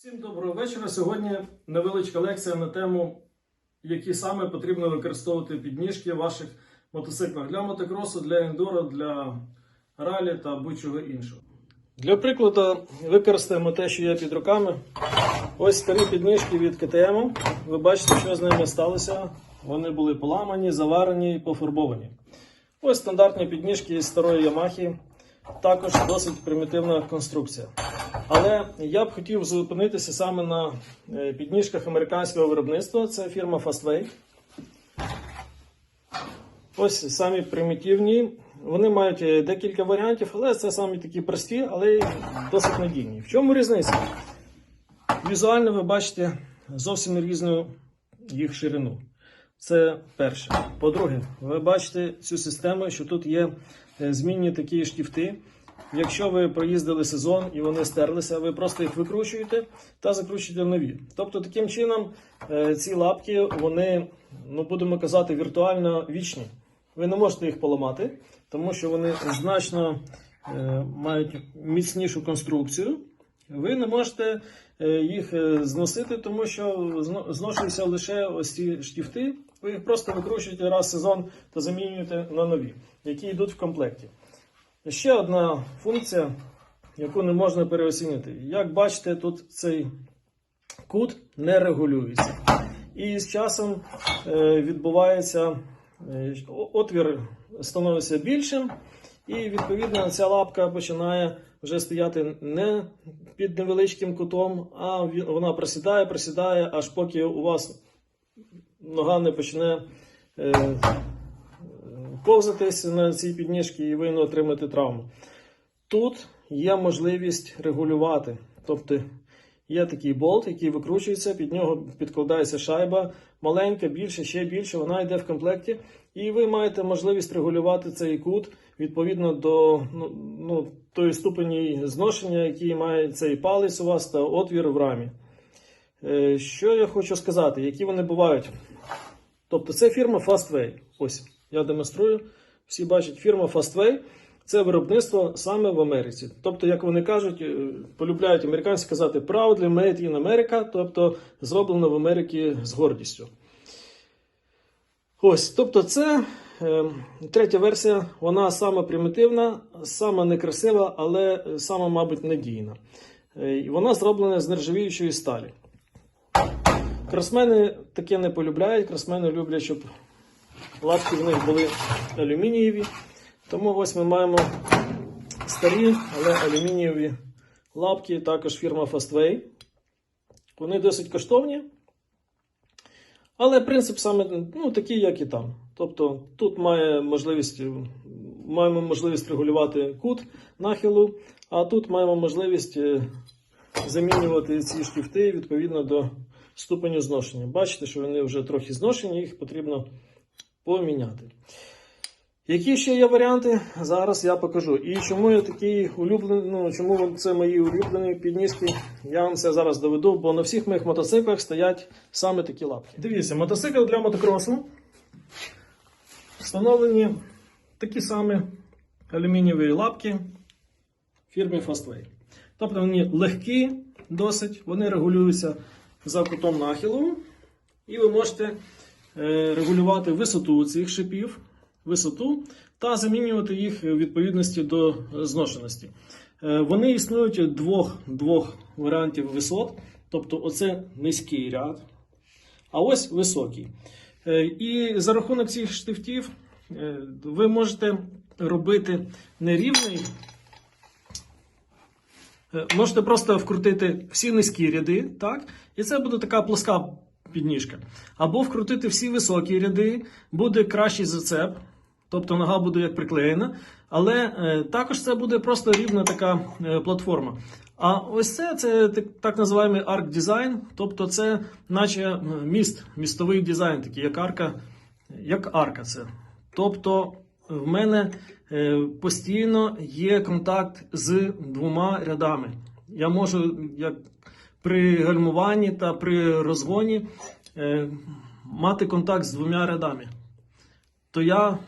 Всім доброго вечора. Сьогодні невеличка лекція на тему, які саме потрібно використовувати підніжки в ваших мотоциклах для мотокросу, для ендуро, для ралі та будь-чого іншого. Для прикладу використаємо те, що є під руками. Ось старі підніжки від КТМ. Ви бачите, що з ними сталося. Вони були поламані, заварені і пофарбовані. Ось стандартні підніжки з старої Ямахи. Також досить примітивна конструкція. Але я б хотів зупинитися саме на е, підніжках американського виробництва. Це фірма Fastway. Ось самі примітивні. Вони мають е, декілька варіантів, але це самі такі прості, але досить надійні. В чому різниця? Візуально ви бачите зовсім різну їх ширину. Це перше. По-друге, ви бачите цю систему, що тут є е, змінні такі штифти. Якщо ви проїздили сезон і вони стерлися, ви просто їх викручуєте та закручуєте нові. Тобто, таким чином е, ці лапки, вони, ну будемо казати, віртуально вічні. Ви не можете їх поламати, тому що вони значно е, мають міцнішу конструкцію. Ви не можете е, їх зносити, тому що зношуються лише ось ці штифти. Ви їх просто викручуєте раз в сезон та замінюєте на нові, які йдуть в комплекті. Ще одна функція, яку не можна переоцінити. Як бачите, тут цей кут не регулюється. І з часом е, відбувається е, отвір становиться більшим, і відповідно ця лапка починає вже стояти не під невеличким кутом, а вона просідає, просідає, аж поки у вас нога не почне е, ковзатись на цій підніжці і ви не отримаєте травму. Тут є можливість регулювати. Тобто є такий болт, який викручується, під нього підкладається шайба, маленька, більше, ще більше, вона йде в комплекті. І ви маєте можливість регулювати цей кут відповідно до ну, ну, тої ступені зношення, який має цей палець у вас та отвір в рамі. Е, Що я хочу сказати, які вони бувають? Тобто це фірма Fastway. Ось я демонструю. Всі бачать, фірма Fastway це виробництво саме в Америці. Тобто, як вони кажуть, е, полюбляють американці казати proudly made in America, тобто зроблено в Америці з гордістю. Ось, тобто, це е, третя версія, вона сама примітивна, сама некрасива, але е, сама, мабуть, надійна. Е, Вона зроблена з нержавіючої сталі. Кросмени таке не полюбляють. Кросмени люблять, щоб лапки в них були алюмінієві. Тому ось ми маємо старі, але алюмінієві лапки, також фірма Fastway. Вони досить коштовні. Але принцип саме ну, такий, як і там. Тобто тут має можливість, маємо можливість регулювати кут нахилу, а тут маємо можливість е, замінювати ці штифти відповідно до ступеню зношення. Бачите, що вони вже трохи зношені, їх потрібно поміняти. Які ще є варіанти? Зараз я покажу. І чому я такий улюблений, ну чому це мої улюблені підніжки, я вам це зараз доведу, бо на всіх моїх мотоциклах стоять саме такі лапки. Дивіться, мотоцикл для мотокросу встановлені такі самі алюмінієві лапки фірмі Fastway. Тобто вони легкі, досить, вони регулюються за кутом нахилу, і ви можете регулювати висоту цих шипів, висоту та замінювати їх в відповідності до зношеності. Е, Вони існують двох, двох варіантів висот, тобто оце низький ряд, а ось високий. Е, І за рахунок цих штифтів е, ви можете робити нерівний Е, Можете просто вкрутити всі низькі ряди, так? І це буде така плоска підніжка. Або вкрутити всі високі ряди, буде кращий зацеп, тобто нога буде як приклеєна. Але е, також це буде просто рівна така е, платформа. А ось це, це так, називаємо арк дизайн, тобто це наче е, міст, містовий дизайн, такий, як арка, як арка це. Тобто в мене е, постійно є контакт з двома рядами. Я можу як при гальмуванні та при розгоні е, мати контакт з двома рядами. То я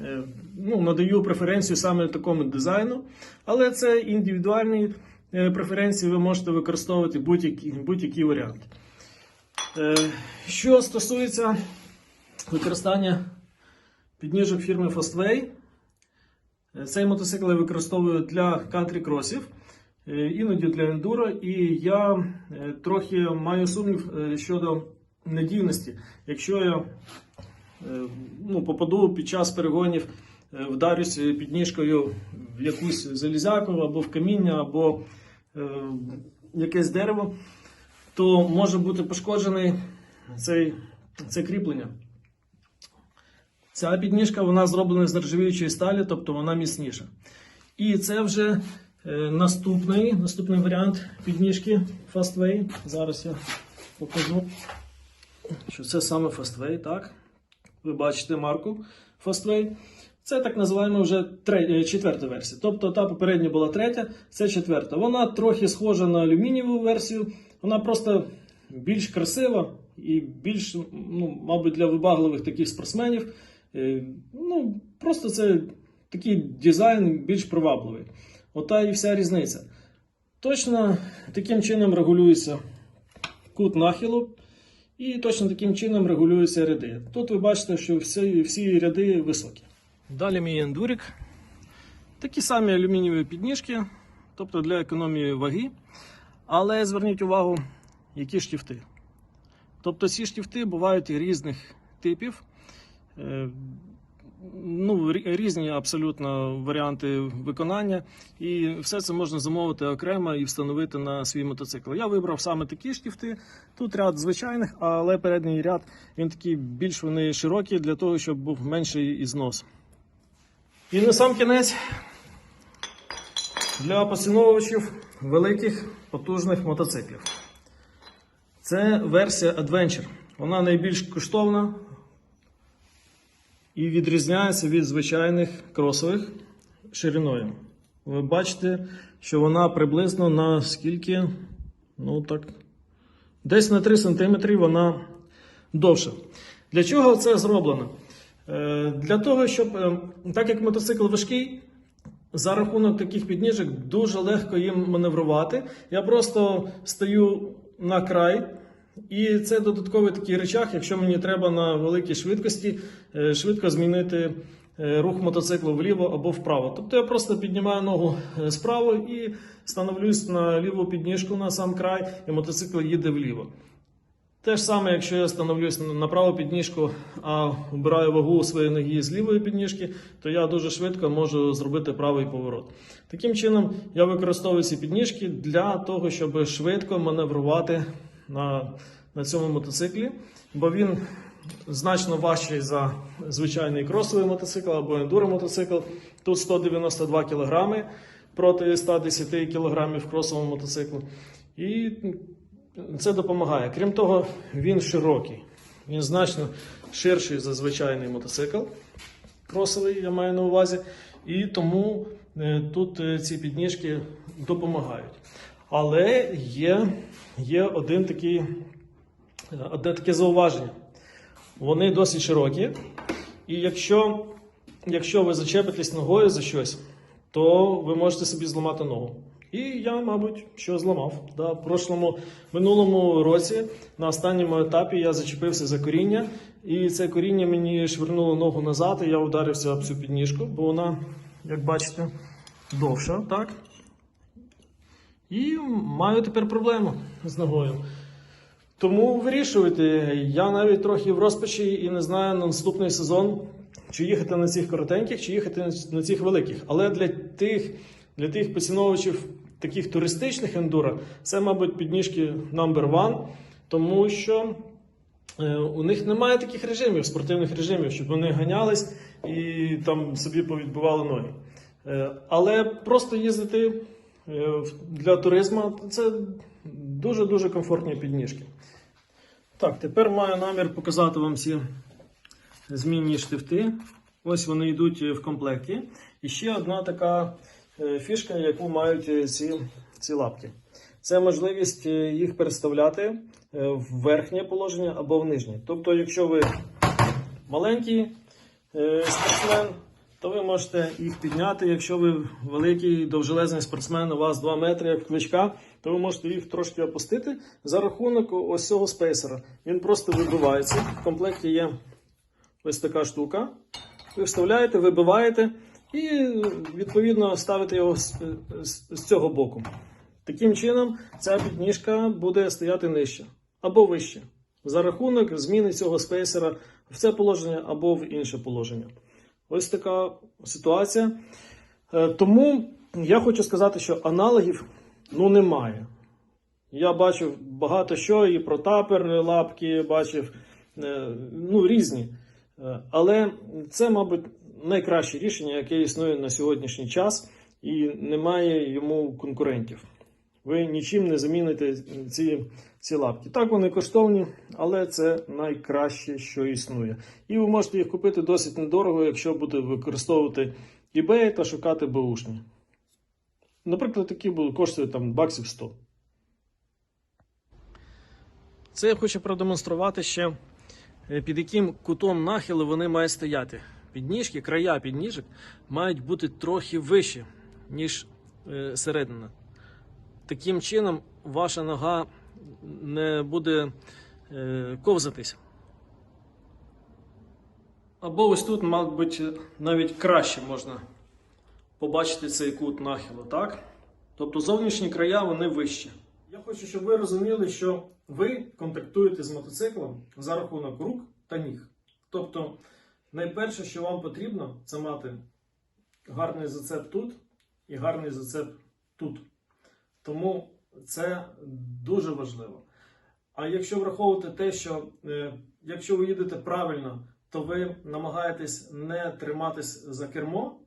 е, ну, надаю преференцію саме такому дизайну, але це індивідуальний е, преференції ви можете використовувати будь-який будь-який варіант. Е, Що стосується використання підніжок фірми Fastway, цей мотоцикл я використовую для кантрі-кросів, іноді для ендуро, і я е, трохи маю сумнів е, щодо надійності. Якщо я е, ну, попаду під час перегонів, е, вдарюсь підніжкою в якусь залізяку або в каміння, або е, якесь дерево, то може бути пошкоджений цей, це кріплення. Ця підніжка вона зроблена з нержавіючої сталі, тобто вона міцніша. І це вже е, наступний, наступний варіант підніжки Fastway. Зараз я покажу, що це саме Fastway, так? Ви бачите марку Fastway. Це так називаємо вже тре- е, четверта версія. Тобто та попередня була третя, це четверта. Вона трохи схожа на алюмінієву версію, вона просто більш красива і більш, ну, мабуть, для вибагливих таких спортсменів. Е, Ну, просто це такий дизайн більш привабливий. Ота і вся різниця. Точно таким чином регулюється кут нахилу, і точно таким чином регулюються ряди. Тут ви бачите, що всі, всі ряди високі. Далі мій ендурик. Такі самі алюмінієві підніжки, тобто для економії ваги. Але зверніть увагу, які штифти. Тобто ці штифти бувають різних типів. Ну, різні абсолютно варіанти виконання, і все це можна замовити окремо і встановити на свій мотоцикл. Я вибрав саме такі штифти. Тут ряд звичайних, але передній ряд він такий більш вони широкі для того, щоб був менший ізнос. І на сам кінець для поціновувачів великих потужних мотоциклів. Це версія Adventure. Вона найбільш коштовна і відрізняється від звичайних кросових шириною. Ви бачите, що вона приблизно на скільки? Ну так, десь на 3 см вона довша. Для чого це зроблено? Е, Для того, щоб, е, так як мотоцикл важкий, за рахунок таких підніжок дуже легко їм маневрувати. Я просто стою на край, і це додатковий такий речах, якщо мені треба на великій швидкості е, швидко змінити е, рух мотоциклу вліво або вправо. Тобто я просто піднімаю ногу е, справа і становлюсь на ліву підніжку на сам край, і мотоцикл їде вліво. Те ж саме, якщо я становлюсь на- праву підніжку, а вбираю вагу своєї ноги з лівої підніжки, то я дуже швидко можу зробити правий поворот. Таким чином, я використовую ці підніжки для того, щоб швидко маневрувати на, на цьому мотоциклі, бо він значно важчий за звичайний кросовий мотоцикл або ендуро мотоцикл. Тут 192 кг проти 110 кг кросового мотоциклу. І це допомагає. Крім того, він широкий. Він значно ширший за звичайний мотоцикл. Кросовий, я маю на увазі. І тому е, тут е, ці підніжки допомагають. Але є, є один такий, одне таке зауваження. Вони досить широкі. І якщо, якщо ви зачепитесь ногою за щось, то ви можете собі зламати ногу. І я, мабуть, що зламав. Да, в прошлому минулому році на останньому етапі я зачепився за коріння, і це коріння мені швирнуло ногу назад, і я ударився об цю підніжку, бо вона, як бачите, довша, так? І маю тепер проблему з ногою. Тому вирішуйте. Я навіть трохи в розпачі і не знаю на наступний сезон, чи їхати на цих коротеньких, чи їхати на цих великих. Але для тих, для тих поціновувачів таких туристичних ендуро, це, мабуть, підніжки number one, тому що е, у них немає таких режимів, спортивних режимів, щоб вони ганялись і там собі повідбивали ноги. Е, Але просто їздити для туризму це дуже-дуже комфортні підніжки. Так, тепер маю намір показати вам ці змінні штифти. Ось вони йдуть в комплекті. І ще одна така е, фішка, яку мають е, ці, ці лапки. Це можливість е, їх переставляти е, в верхнє положення або в нижнє. Тобто, якщо ви маленький е, спортсмен, то ви можете їх підняти. Якщо ви великий довжелезний спортсмен, у вас 2 метри як кличка, то ви можете їх трошки опустити за рахунок ось цього спейсера. Він просто вибивається. В комплекті є ось така штука. Ви вставляєте, вибиваєте і відповідно ставите його з, з, з цього боку. Таким чином, ця підніжка буде стояти нижче або вище за рахунок зміни цього спейсера в це положення або в інше положення. Ось така ситуація. Е, Тому я хочу сказати, що аналогів ну, немає. Я бачив багато що і про тапер лапки бачив, е, ну, різні. Е, Але це, мабуть, найкраще рішення, яке існує на сьогоднішній час, і немає йому конкурентів. Ви нічим не заміните ці, ці лапки. Так, вони коштовні, але це найкраще, що існує. І ви можете їх купити досить недорого, якщо будете використовувати eBay та шукати беушні. Наприклад, такі будуть коштують там баксів 100. Це я хочу продемонструвати ще, е, під яким кутом нахилу вони мають стояти. Підніжки, края підніжок мають бути трохи вищі, ніж е, середина. Таким чином, ваша нога не буде е, ковзатись. Або ось тут, мабуть, навіть краще можна побачити цей кут нахилу, так? Тобто зовнішні края вони вищі. Я хочу, щоб ви розуміли, що ви контактуєте з мотоциклом за рахунок рук та ніг. Тобто, найперше, що вам потрібно, це мати гарний зацеп тут і гарний зацеп тут. Тому це дуже важливо. А якщо враховувати те, що е, якщо ви їдете правильно, то ви намагаєтесь не триматись за кермо,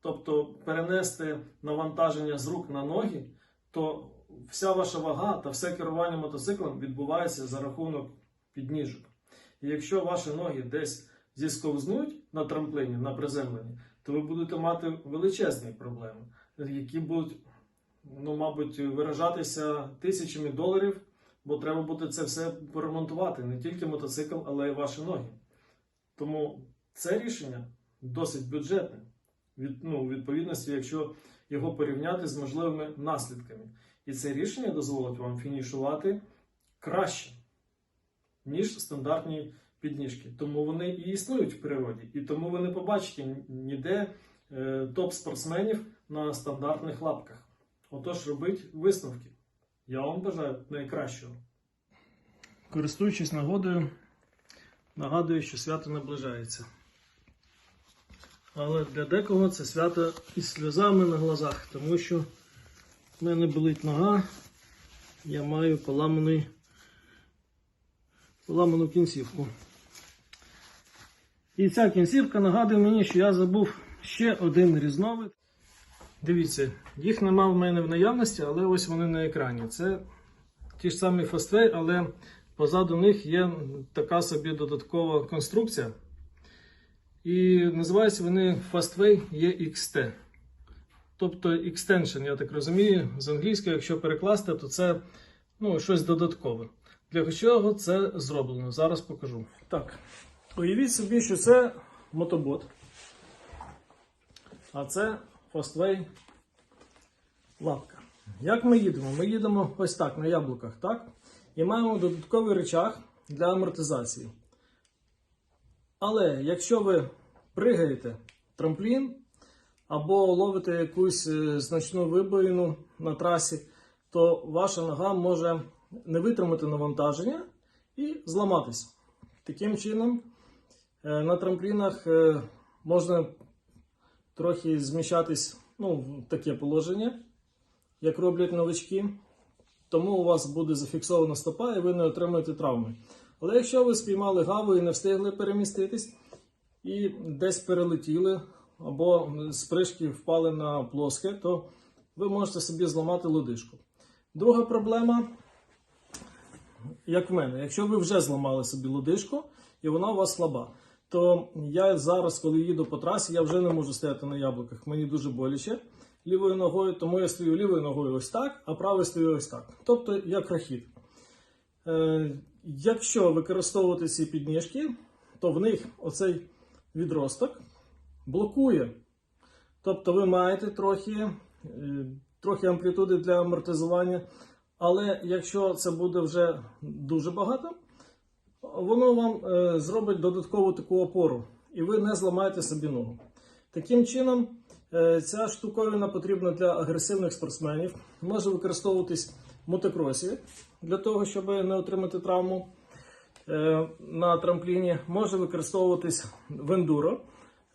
тобто перенести навантаження з рук на ноги, то вся ваша вага та все керування мотоциклом відбувається за рахунок підніжок. І якщо ваші ноги десь зісковзнуть на трамплині, на приземленні, то ви будете мати величезні проблеми, які будуть, ну, мабуть, виражатися тисячами доларів, бо треба буде це все поремонтувати, не тільки мотоцикл, але й ваші ноги. Тому це рішення досить бюджетне, від, ну, відповідності, якщо його порівняти з можливими наслідками. І це рішення дозволить вам фінішувати краще, ніж стандартні підніжки. Тому вони і існують в природі. І тому ви не побачите ніде е, топ-спортсменів на стандартних лапках. Отож, робіть висновки. Я вам бажаю найкращого. Користуючись нагодою, нагадую, що свято наближається. Але для декого це свято із сльозами на глазах, тому що в мене болить нога, я маю поламаний, поламану кінцівку. І ця кінцівка нагадує мені, що я забув ще один різновид. Дивіться, їх нема в мене в наявності, але ось вони на екрані. Це ті ж самі Fastway, але позаду них є така собі додаткова конструкція. І називаються вони Fastway EXT. Тобто Extension, я так розумію, з англійської, якщо перекласти, то це ну, щось додаткове. Для чого це зроблено? Зараз покажу. Так, уявіть собі, що це мотобот. А це Fastway лапка. Як ми їдемо? Ми їдемо ось так, на яблуках, так? І маємо додатковий речах для амортизації. Але якщо ви пригаєте трамплін або ловите якусь е, значну вибоїну на трасі, то ваша нога може не витримати навантаження і зламатися. Таким чином, е, на трамплінах е, можна трохи зміщатись ну, в таке положення, як роблять новички. Тому у вас буде зафіксована стопа і ви не отримаєте травми. Але якщо ви спіймали гаву і не встигли переміститись, і десь перелетіли, або з пришки впали на плоске, то ви можете собі зламати лодишку. Друга проблема, як в мене, якщо ви вже зламали собі лодишку і вона у вас слаба, то я зараз, коли їду по трасі, я вже не можу стояти на яблуках. Мені дуже боляче лівою ногою, тому я стою лівою ногою ось так, а правою стою ось так. Тобто як рахіт. Е, якщо використовувати ці підніжки, то в них оцей відросток блокує. Тобто ви маєте трохи, е, трохи амплітуди для амортизування, але якщо це буде вже дуже багато, воно вам е, зробить додаткову таку опору, і ви не зламаєте собі ногу. Таким чином, е, ця штуковина потрібна для агресивних спортсменів, може використовуватись в мотокросі для того, щоб не отримати травму е, на трампліні, може використовуватись в ендуро.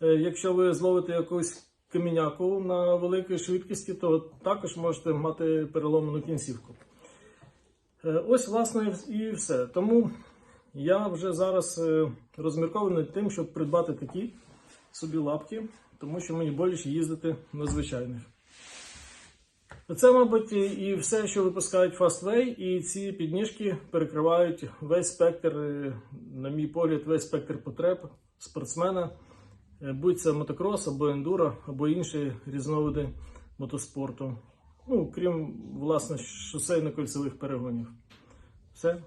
Якщо ви зловите якусь каміняку на великій швидкості, то також можете мати переломану кінцівку. Ось, власне, і все. Тому я вже зараз е, розмірковую над тим, щоб придбати такі собі лапки, тому що мені боляче їздити на звичайних. Це, мабуть, і все, що випускають Fastway, і ці підніжки перекривають весь спектр, е, на мій погляд, весь спектр потреб спортсмена, Е, будь це мотокрос або ендуро, або інші різновиди мотоспорту. Ну, крім, власне, шосейно-кольцевих перегонів. Все.